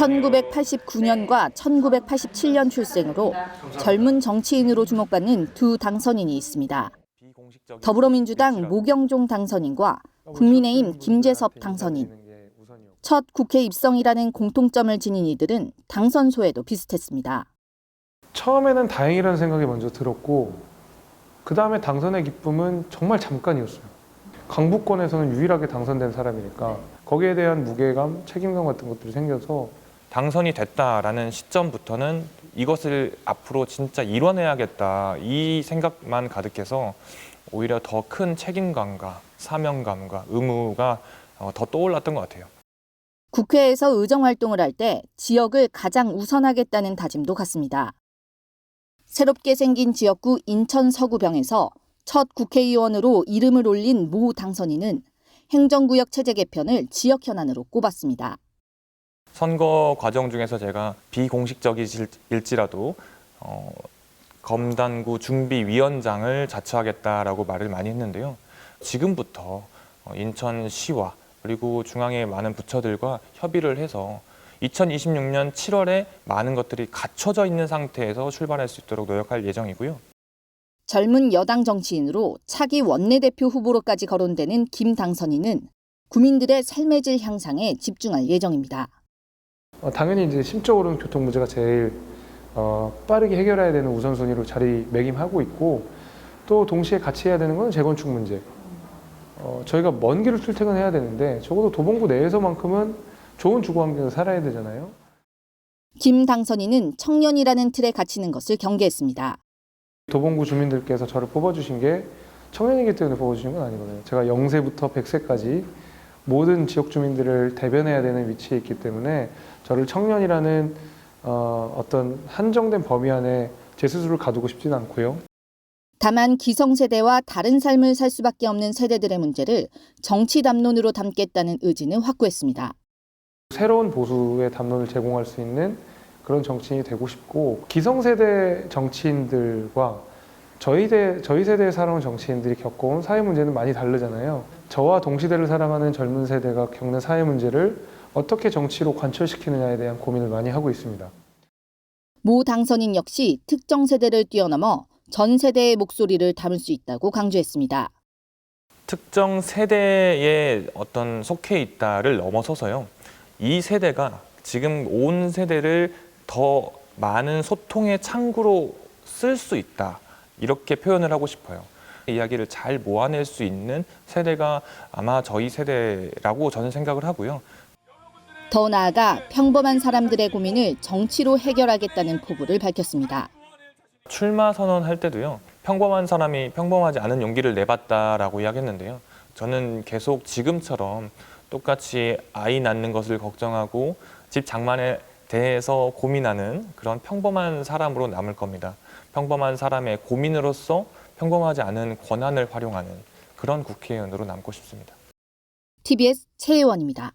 1989년과 1987년 출생으로 젊은 정치인으로 주목받는 두 당선인이 있습니다. 더불어민주당 모경종 당선인과 국민의힘 김재섭 당선인. 첫 국회 입성이라는 공통점을 지닌 이들은 당선소에도 비슷했습니다. 처음에는 다행이라는 생각이 먼저 들었고 그 다음에 당선의 기쁨은 정말 잠깐이었어요. 강북권에서는 유일하게 당선된 사람이니까 거기에 대한 무게감, 책임감 같은 것들이 생겨서 당선이 됐다라는 시점부터는 이것을 앞으로 진짜 이뤄내야겠다 이 생각만 가득해서 오히려 더 큰 책임감과 사명감과 의무가 어, 더 떠올랐던 것 같아요. 국회에서 의정 활동을 할 때 지역을 가장 우선하겠다는 다짐도 같습니다. 새롭게 생긴 지역구 인천 서구병에서 첫 국회의원으로 이름을 올린 모 당선인은 행정구역 체제 개편을 지역 현안으로 꼽았습니다. 선거 과정 중에서 제가 비공식적일지라도 어, 검단구 준비위원장을 자처하겠다라고 말을 많이 했는데요. 지금부터 어, 인천시와 그리고 중앙의 많은 부처들과 협의를 해서 2026년 7월에 많은 것들이 갖춰져 있는 상태에서 출발할 수 있도록 노력할 예정이고요. 젊은 여당 정치인으로 차기 원내대표 후보로까지 거론되는 김 당선인은 국민들의 삶의 질 향상에 집중할 예정입니다. 어, 당연히 이제 심적으로는 교통 문제가 제일 어, 빠르게 해결해야 되는 우선순위로 자리매김하고 있고 또 동시에 같이 해야 되는 건 재건축 문제. 어, 저희가 먼 길을 출퇴근해야 되는데 적어도 도봉구 내에서만큼은 좋은 주거 환경에서 살아야 되잖아요. 김 당선인은 청년이라는 틀에 갇히는 것을 경계했습니다. 도봉구 주민들께서 저를 뽑아주신 게 청년이기 때문에 뽑아주신 건 아니거든요. 제가 0세부터 100세까지 모든 지역 주민들을 대변해야 되는 위치에 있기 때문에 저를 청년이라는 어, 어떤 한정된 범위 안에 제 스스로를 가두고 싶지는 않고요. 다만 기성세대와 다른 삶을 살 수밖에 없는 세대들의 문제를 정치 담론으로 담겠다는 의지는 확고했습니다. 새로운 보수의 담론을 제공할 수 있는 그런 정치인이 되고 싶고 기성세대 정치인들과 저희 대 저희 세대에 살아온 정치인들이 겪어온 사회 문제는 많이 다르잖아요. 저와 동시대를 살아가는 젊은 세대가 겪는 사회 문제를 어떻게 정치로 관철시키느냐에 대한 고민을 많이 하고 있습니다. 모 당선인 역시 특정 세대를 뛰어넘어 전 세대의 목소리를 담을 수 있다고 강조했습니다. 특정 세대에 어떤 속해 있다를 넘어서서요. 이 세대가 지금 온 세대를 더 많은 소통의 창구로 쓸 수 있다. 이렇게 표현을 하고 싶어요. 이야기를 잘 모아낼 수 있는 세대가 아마 저희 세대라고 저는 생각을 하고요. 더 나아가 평범한 사람들의 고민을 정치로 해결하겠다는 포부를 밝혔습니다. 출마 선언할 때도요. 평범한 사람이 평범하지 않은 용기를 내봤다라고 이야기했는데요. 저는 계속 지금처럼 똑같이 아이 낳는 것을 걱정하고 집 장만에 대해서 고민하는 그런 평범한 사람으로 남을 겁니다. 평범한 사람의 고민으로서 평범하지 않은 권한을 활용하는 그런 국회의원으로 남고 싶습니다. TBS 최혜원입니다.